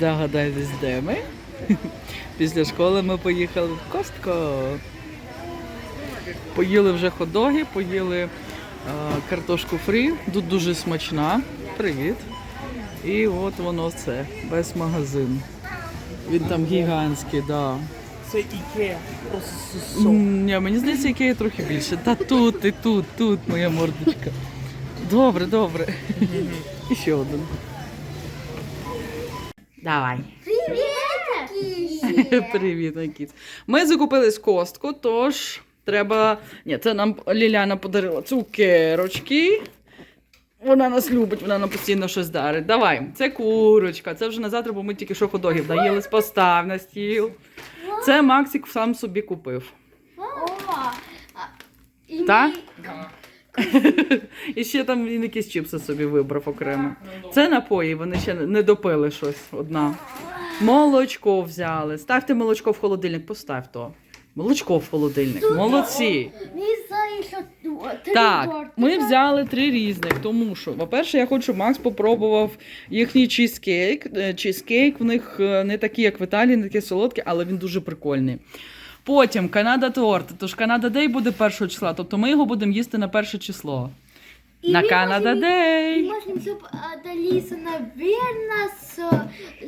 Здогадайтесь, де ми? Після школи ми поїхали в Костко. Поїли вже ходоги, поїли е, картошку фрі. Тут дуже смачна. Привіт. І от воно це, весь магазин. Він там гігантський, да. Це. М, Ні, мені здається, який трохи більше. Та тут, і тут, тут моя мордочка. Добре, добре. І ще один. Давай. Привет! Привіт, Никіт. Ми закупили з костку, тож треба. Ні, це нам Ліляна подарила цукерочки. Вона нас любить, вона нам постійно щось дарить. Давай, це курочка, це вже на завтра, бо ми тільки що ходогів доїли, постав на стіл. Це Максик сам собі купив. О, а, і ще там він якісь чіпси собі вибрав окремо. Це напої, вони ще не допили щось одна. Молочко взяли. Ставте молочко в холодильник, постав то. Молочко в холодильник. Молодці. Так, ми взяли три різних, тому що, по-перше, я хочу, щоб Макс попробував їхній чізкейк. Е, Чізкейк в них е, не такий, як в Італії, не такий солодкий, але він дуже прикольний. Потім Канада торт. Тож Канада Дей буде першого числа, тобто ми його будемо їсти на перше число. І на ми Канада можемо- Дей. Наверное, с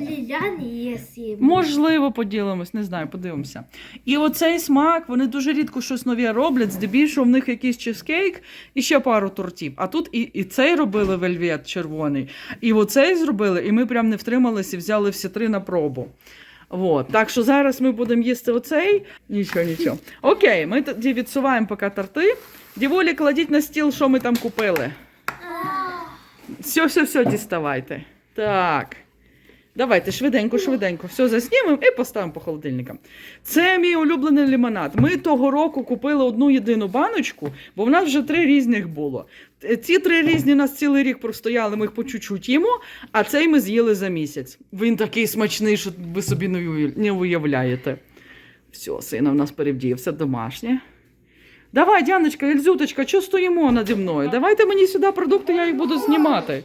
Лилианой, если... Можливо, поділимось, не знаю, подивимося. І оцей смак, вони дуже рідко щось нове роблять, здебільшого в них якийсь чизкейк і ще пару тортів. А тут і, і цей робили вельвет червоний, і оцей зробили, і ми прям не втрималися і взяли всі три на пробу. От. Так що зараз ми будемо їсти оцей. Нічого, нічого. Окей, ми тоді відсуваємо поки торти. Діволі, кладіть на стіл, що ми там купили. Все, все, все, діставайте. Так. Давайте швиденько, швиденько. Все заснімемо і поставимо по холодильникам. Це мій улюблений лимонад. Ми того року купили одну єдину баночку, бо в нас вже три різних було. Е, Ці три різні нас цілий рік простояли, ми їх по чуть-чуть їмо, а цей ми з'їли за місяць. Він такий смачний, що ви собі не уявляєте. Все, сина в нас перевдіє, все домашнє. Давай, Дяночка, Ельзюточка, що стоїмо наді мною? Давайте мені сюди продукти, я їх буду знімати.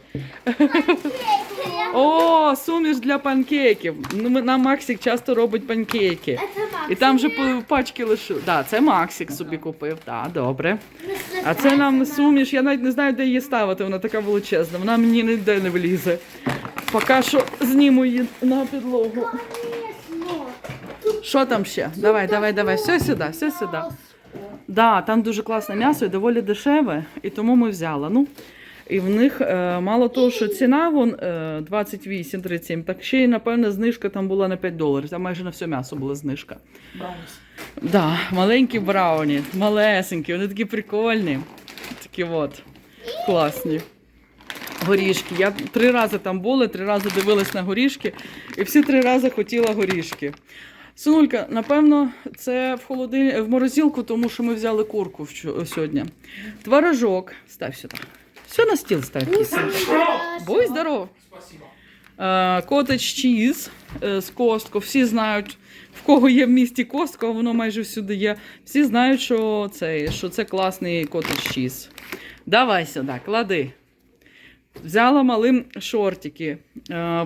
О, суміш для панкейків. Ну, ми- Нам Максик часто робить панкейки. Макс. І там вже по- пачки лишив. Да, це Максик собі купив. Так, добре. А це нам суміш, я навіть не знаю, де її ставити. Вона така величезна. Вона мені ніде не влізе. Поки що зніму її на підлогу. Що там ще? Давай, давай, давай. Все сюди, все сюди. Да, там дуже класне м'ясо і доволі дешеве, і тому ми взяли. Ну, і в них е, мало того, що ціна вон е, 28-37, так ще й, напевно, знижка там була на 5 доларів. Там майже на все м'ясо була знижка. Браунс. Да, маленькі брауні, малесенькі, вони такі прикольні. Такі от, класні. Горішки. Я три рази там була, три рази дивилась на горішки, і всі три рази хотіла горішки. Синулька, напевно, це в холодиль... в морозилку, тому що ми взяли курку сьогодні. Творожок. Став сюди. Все на стіл став. Будь здоров. Спасибо. Котедж чіз з костко. Всі знають, в кого є в місті костко, воно майже всюди є. Всі знають, що це, що це класний котедж чіз. Давай сюди, клади. Взяла малим шортики.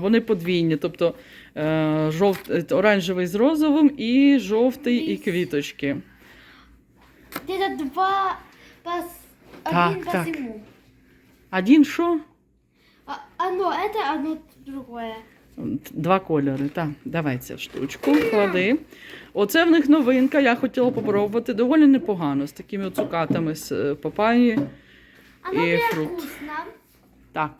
Вони подвійні, тобто е, жовт, е, оранжевий з розовим і жовтий і квіточки. Где-то два пас... Так, Один так. Один що? А- Одно это, одно другое. Два кольори. Так, давай цю штучку, клади. Оце в них новинка. Я хотіла попробувати. Доволі непогано з такими цукатами з е, папаї. Оно И прям фрукт. вкусно. Так.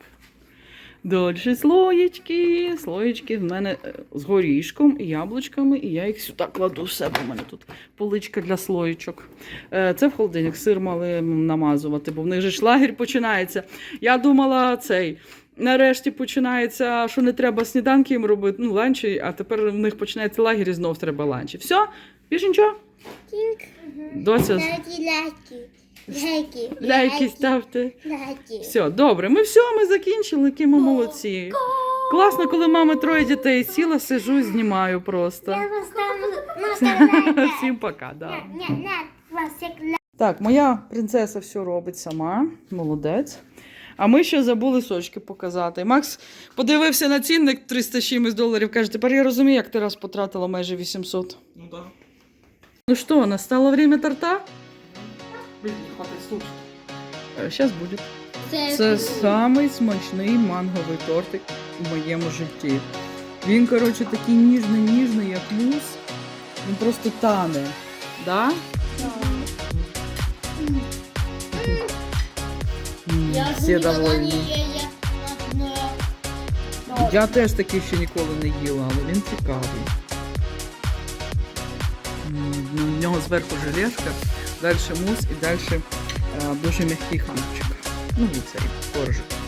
Дальше слоєчки. Слоєчки в мене е, з горішком і яблучками, і я їх сюди кладу в себе. У мене тут поличка для слоєчок. Е, Це в холодильник сир мали намазувати, бо в них же ж лагерь починається. Я думала, цей. Нарешті починається, що не треба сніданки їм робити, ну, ланчі, а тепер в них починається лагерь і знов треба ланчі. Все? Більше нічого? Доця, Лайки, лайки, ставте. лайки. Все, добре. Ми все, ми закінчили, які ми молодці. Класно, коли мами троє дітей сіла, сижу і знімаю просто. Я Всім пока. Да. Вас Так, моя принцеса все робить сама, молодець. А ми ще забули сочки показати. Макс подивився на цінник 300 з чимось доларів. Каже, тепер я розумію, як ти раз потратила майже 800. Ну да. Ну що, настало время торта? Блін, не хватить слушати. Зараз буде. Це самий смачний манговий тортик у моєму житті. Він, коротше, такий ніжний, ніжний, як мус. Він просто тане. Да? М, Я Всі довольні. одно. Я теж такий ще ніколи не їла, але він цікавий. М, ну, В нього зверху желешка, далі мус і далі дуже м'який хлібчик. Ну цей коржик.